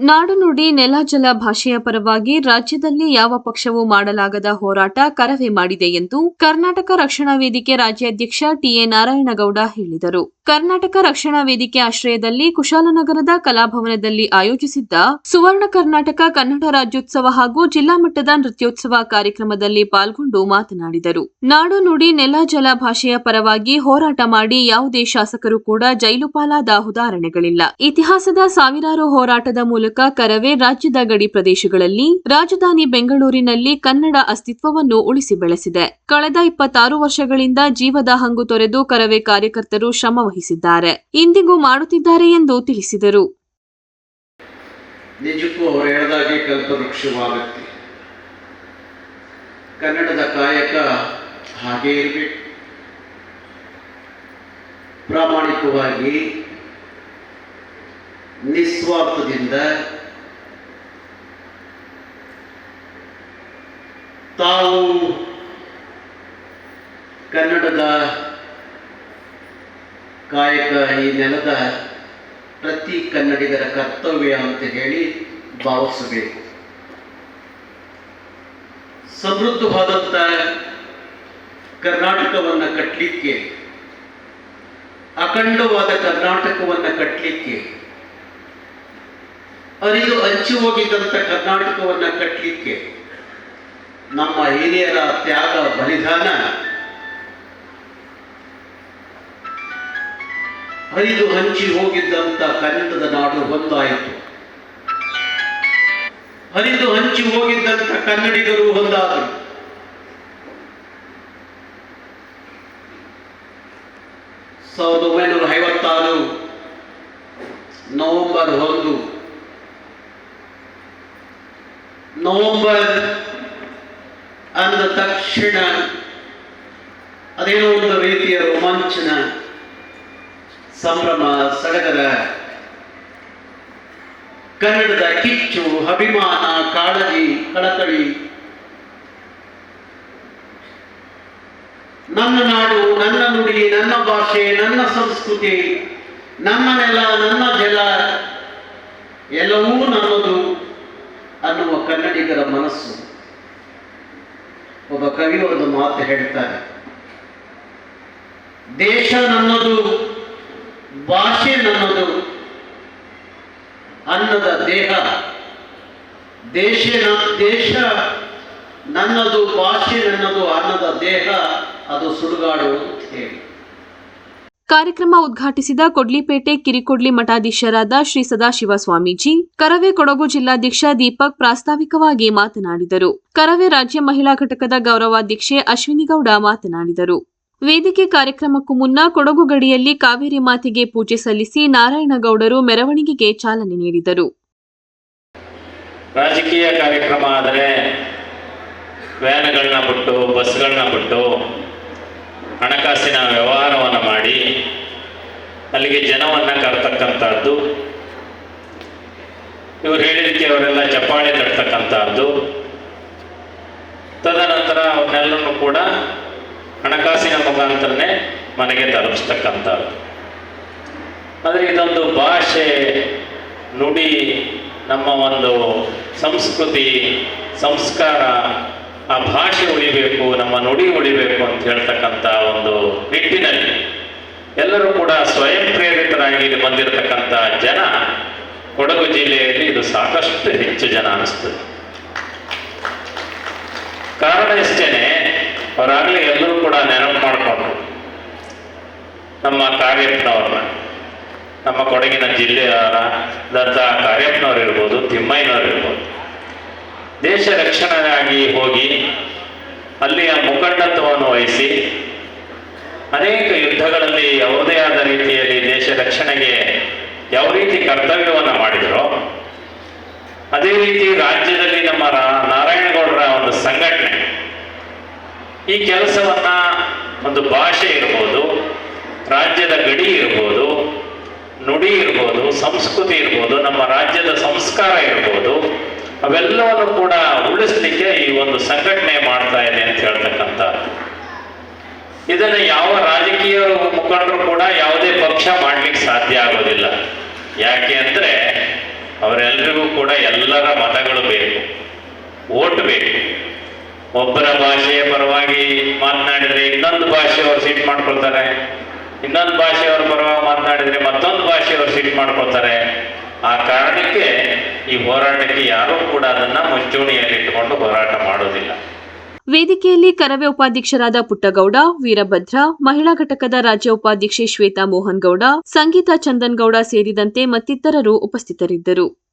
ನಾಡು ನುಡಿ ನೆಲ ಜಲ ಭಾಷೆಯ ಪರವಾಗಿ ರಾಜ್ಯದಲ್ಲಿ ಯಾವ ಪಕ್ಷವೂ ಮಾಡಲಾಗದ ಹೋರಾಟ ಕರವೇ ಮಾಡಿದೆ ಎಂದು ಕರ್ನಾಟಕ ರಕ್ಷಣಾ ವೇದಿಕೆ ರಾಜ್ಯಾಧ್ಯಕ್ಷ ಟಿಎ ನಾರಾಯಣಗೌಡ ಹೇಳಿದರು. ಕರ್ನಾಟಕ ರಕ್ಷಣಾ ವೇದಿಕೆ ಆಶ್ರಯದಲ್ಲಿ ಕುಶಾಲನಗರದ ಕಲಾಭವನದಲ್ಲಿ ಆಯೋಜಿಸಿದ್ದ ಸುವರ್ಣ ಕರ್ನಾಟಕ ಕನ್ನಡ ರಾಜ್ಯೋತ್ಸವ ಹಾಗೂ ಜಿಲ್ಲಾ ಮಟ್ಟದ ನೃತ್ಯೋತ್ಸವ ಕಾರ್ಯಕ್ರಮದಲ್ಲಿ ಪಾಲ್ಗೊಂಡು ಮಾತನಾಡಿದರು. ನಾಡು ನುಡಿ ನೆಲ ಜಲ ಭಾಷೆಯ ಪರವಾಗಿ ಹೋರಾಟ ಮಾಡಿ ಯಾವುದೇ ಶಾಸಕರು ಕೂಡ ಜೈಲು ಪಾಲಾದ ಉದಾಹರಣೆಗಳಿಲ್ಲ. ಇತಿಹಾಸದ ಸಾವಿರಾರು ಹೋರಾಟದ ಮೂಲಕ ಕರವೇ ರಾಜ್ಯದ ಗಡಿ ಪ್ರದೇಶಗಳಲ್ಲಿ ರಾಜಧಾನಿ ಬೆಂಗಳೂರಿನಲ್ಲಿ ಕನ್ನಡ ಅಸ್ತಿತ್ವವನ್ನು ಉಳಿಸಿ ಬೆಳೆಸಿದೆ. ಕಳೆದ ಇಪ್ಪತ್ತಾರು ವರ್ಷಗಳಿಂದ ಜೀವದ ಹಂಗು ತೊರೆದು ಕರವೇ ಕಾರ್ಯಕರ್ತರು ಶ್ರಮ ವಹಿಸಿದ್ದಾರೆ ಇಂದಿಗೂ ಮಾಡುತ್ತಿದ್ದಾರೆ ಎಂದು ತಿಳಿಸಿದರು. ನಿಜಕ್ಕೂ ಅವರು ಹೇಳಿದಾಗೆ ಕಲ್ಪವೃಕ್ಷವಾಗುತ್ತೆ ಕನ್ನಡದ ಕಾಯಕ ಹಾಗೇ ಇರಬೇಕು. ಪ್ರಾಮಾಣಿಕವಾಗಿ, ನಿಸ್ವಾರ್ಥದಿಂದ ತಾವು ಕನ್ನಡದ ಕಾಯಕ ಈ ನೆಲದ ಪ್ರತಿ ಕನ್ನಡಿಗರ ಕರ್ತವ್ಯ ಅಂತ ಹೇಳಿ ಭಾವಿಸಬೇಕು. ಸಮೃದ್ಧವಾದಂತ ಕರ್ನಾಟಕವನ್ನು ಕಟ್ಟಲಿಕ್ಕೆ ಅಖಂಡವಾದ ಕರ್ನಾಟಕವನ್ನು ಕಟ್ಟಲಿಕ್ಕೆ ಅರಿದು ಹಂಚಿ ಹೋಗಿದ್ದಂಥ ಕರ್ನಾಟಕವನ್ನು ಕಟ್ಟಲಿಕ್ಕೆ ನಮ್ಮ ಹಿರಿಯರ ತ್ಯಾಗ ಬಲಿದಾನ. ಹರಿದು ಹಂಚಿ ಹೋಗಿದ್ದಂತ ಕನ್ನಡದ ನಾಡು ಒಂದಾಯಿತು. ಹರಿದು ಹಂಚಿ ಹೋಗಿದ್ದಂತ ಕನ್ನಡಿಗರು ಒಂದಾದರು. ಸಾವಿರದ ಒಂಬೈನೂರ ಐವತ್ತಾರು ನವೆಂಬರ್ ಒಂದು. ನವೆಂಬರ್ ಅಂದ ತಕ್ಷಣ ಅದೇನೋ ಒಂದು ರೀತಿಯ ರೋಮಾಂಚನ ಸಂಭ್ರಮ ಸಡಗರ ಕನ್ನಡದ ಕಿಚ್ಚು, ಅಭಿಮಾನ, ಕಾಳಜಿ ಕಳಕಳಿ ನನ್ನ ನಾಡು, ನನ್ನ ನುಡಿ, ನನ್ನ ಭಾಷೆ, ನನ್ನ ಸಂಸ್ಕೃತಿ ನನ್ನ ನೆಲ, ನನ್ನ ಜಲ, ಎಲ್ಲವೂ ನನ್ನದು ಅನ್ನುವ ಕನ್ನಡಿಗರ ಮನಸ್ಸು. ಒಬ್ಬ ಕವಿ ಒಂದು ಮಾತು ಹೇಳ್ತಾರೆ. ದೇಶ ನನ್ನದು ಭಾಷೆ ನಮ್ಮದು ಅನ್ನದ ದೇಹ, ದೇಶ ದೇಶ ನನ್ನದು, ಭಾಷೆ ನನ್ನದು, ಅನ್ನದ ದೇಹ, ಅದು ಸುಡುಗಾಡು ಹೇಳಿ. ಕಾರ್ಯಕ್ರಮ ಉದ್ಘಾಟಿಸಿದ ಕೊಡ್ಲಿಪೇಟೆ ಕಿರಿಕೊಡ್ಲಿ ಮಠಾಧೀಶರಾದ ಶ್ರೀ ಸದಾಶಿವ ಸ್ವಾಮೀಜಿ ಕರವೇ ಕೊಡಗು ಜಿಲ್ಲಾಧ್ಯಕ್ಷ ದೀಪಕ್ ಪ್ರಾಸ್ತಾವಿಕವಾಗಿ ಮಾತನಾಡಿದರು. ಕರವೇ ರಾಜ್ಯ ಮಹಿಳಾ ಘಟಕದ ಗೌರವಾಧ್ಯಕ್ಷೆ ಅಶ್ವಿನಿಗೌಡ ಮಾತನಾಡಿದರು. ವೇದಿಕೆ ಕಾರ್ಯಕ್ರಮಕ್ಕೂ ಮುನ್ನ ಕೊಡಗು ಗಡಿಯಲ್ಲಿ ಕಾವೇರಿ ಮಾತಿಗೆ ಪೂಜೆ ಸಲ್ಲಿಸಿ ನಾರಾಯಣಗೌಡರು ಮೆರವಣಿಗೆಗೆ ಚಾಲನೆ ನೀಡಿದರು. ರಾಜಕೀಯ ಕಾರ್ಯಕ್ರಮ ಆದರೆ ವ್ಯಾನ್ಗಳನ್ನ ಬಿಟ್ಟು, ಬಸ್ಗಳನ್ನ ಬಿಟ್ಟು ಹಣಕಾಸಿನ ವ್ಯವಹಾರವನ್ನು ಮಾಡಿ ಅಲ್ಲಿಗೆ ಜನವನ್ನ ಕರ್ತಕ್ಕಂಥದ್ದು, ಇವರು ಹೇಳಿದಕ್ಕೆ ಅವರೆಲ್ಲ ಚಪ್ಪಾಳೆ ತಡ್ತಕ್ಕಂಥದ್ದು ತದನಂತರ ಅವನ್ನೆಲ್ಲರೂ ಕೂಡ ಮುಖಾಂತರನೇ ಮನೆಗೆ ತಲುಪಿಸ್ತಕ್ಕಂಥದ್ದು ಆದರೆ ಇದೊಂದು ಭಾಷೆ, ನುಡಿ, ನಮ್ಮ ಒಂದು ಸಂಸ್ಕೃತಿ, ಸಂಸ್ಕಾರ, ಆ ಭಾಷೆ ಉಳಿಬೇಕು, ನಮ್ಮ ನುಡಿ ಉಳಿಬೇಕು ಅಂತ ಹೇಳ್ತಕ್ಕಂಥ ಒಂದು ನಿಟ್ಟಿನಲ್ಲಿ ಎಲ್ಲರೂ ಕೂಡ ಸ್ವಯಂ ಪ್ರೇರಿತರಾಗಿ ಇಲ್ಲಿ ಬಂದಿರತಕ್ಕಂಥ ಜನ ಕೊಡಗು ಜಿಲ್ಲೆಯಲ್ಲಿ ಇದು ಸಾಕಷ್ಟು ಹೆಚ್ಚು ಜನ ಅನಿಸ್ತದೆ. ಕಾರಣ ಇಷ್ಟೇನೆ ಅವರಾಗಲೇ ಎಲ್ಲರೂ ಕೂಡ ನಮ್ಮ ಕಾರ್ಯಪ್ಪನವ್ರನ್ನ ನಮ್ಮ ಕೊಡಗಿನ ಜಿಲ್ಲೆಯವರಾದಂಥ ಕಾರ್ಯಪ್ಪನವ್ರು ಇರ್ಬೋದು, ತಿಮ್ಮಯ್ಯನವ್ರು ಇರ್ಬೋದು. ದೇಶ ರಕ್ಷಣೆಗಾಗಿ ಹೋಗಿ ಅಲ್ಲಿಯ ಮುಖಂಡತ್ವವನ್ನು ವಹಿಸಿ ಅನೇಕ ಯುದ್ಧಗಳಲ್ಲಿ ಯಾವುದೇ ಆದ ರೀತಿಯಲ್ಲಿ ದೇಶ ರಕ್ಷಣೆಗೆ ಯಾವ ರೀತಿ ಕರ್ತವ್ಯವನ್ನು ಮಾಡಿದರೋ, ಅದೇ ರೀತಿ ರಾಜ್ಯದಲ್ಲಿ ನಮ್ಮ ನಾರಾಯಣಗೌಡರ ಒಂದು ಸಂಘಟನೆ. ಈ ಕೆಲಸವನ್ನ ಒಂದು ಭಾಷೆ ಇರ್ಬೋದು ರಾಜ್ಯದ ಗಡಿ ಇರ್ಬೋದು, ನುಡಿ ಇರ್ಬೋದು, ಸಂಸ್ಕೃತಿ ಇರ್ಬೋದು, ನಮ್ಮ ರಾಜ್ಯದ ಸಂಸ್ಕಾರ ಇರ್ಬೋದು, ಅವೆಲ್ಲವನ್ನು ಕೂಡ ಉಳಿಸ್ಲಿಕ್ಕೆ ಈ ಒಂದು ಸಂಘಟನೆ ಮಾಡ್ತಾ ಇದೆ ಅಂತ ಹೇಳ್ತಕ್ಕಂಥ. ಇದನ್ನು ಯಾವ ರಾಜಕೀಯ ಮುಖಂಡರು ಕೂಡ ಯಾವುದೇ ಪಕ್ಷ ಮಾಡ್ಲಿಕ್ಕೆ ಸಾಧ್ಯ ಆಗೋದಿಲ್ಲ. ಯಾಕೆ ಅಂದ್ರೆ ಅವರೆಲ್ಲರಿಗೂ ಕೂಡ ಎಲ್ಲರ ಮತಗಳು ಬೇಕು. ಓಟ್ ಬೇಕು. ಒಬ್ಬರ ಭಾಷೆಯ ಪರವಾಗಿ ಮಾತನಾಡಿದ್ರೆ ಇನ್ನೊಂದು ಭಾಷೆಯವರು ಸೀಟ್ ಮಾಡ್ಕೊಳ್ತಾರೆ. ಇನ್ನೊಂದು ಭಾಷೆಯವರು ಪರವಾಗಿ ಮಾತನಾಡಿದರೆ ಮತ್ತೊಂದು ಭಾಷೆಯವರು ಸೀಟ್ ಮಾಡ್ಕೋತಾರೆ ಆ ಕಾರಣಕ್ಕೆ ಈ ಹೋರಾಟಕ್ಕೆ ಯಾರೂ ಕೂಡ ಅದನ್ನ ಮುಂಚೂಣಿಯಲ್ಲಿಟ್ಟುಕೊಂಡು ಹೋರಾಟ ಮಾಡೋದಿಲ್ಲ. ವೇದಿಕೆಯಲ್ಲಿ ಕರವೇ ಉಪಾಧ್ಯಕ್ಷರಾದ ಪುಟ್ಟಗೌಡ, ವೀರಭದ್ರ, ಮಹಿಳಾ ಘಟಕದ ರಾಜ್ಯ ಉಪಾಧ್ಯಕ್ಷೆ ಶ್ವೇತಾ ಮೋಹನ್ ಗೌಡ ಸಂಗೀತಾ ಚಂದನ್ ಗೌಡ ಸೇರಿದಂತೆ ಮತ್ತಿತರರು ಉಪಸ್ಥಿತರಿದ್ದರು.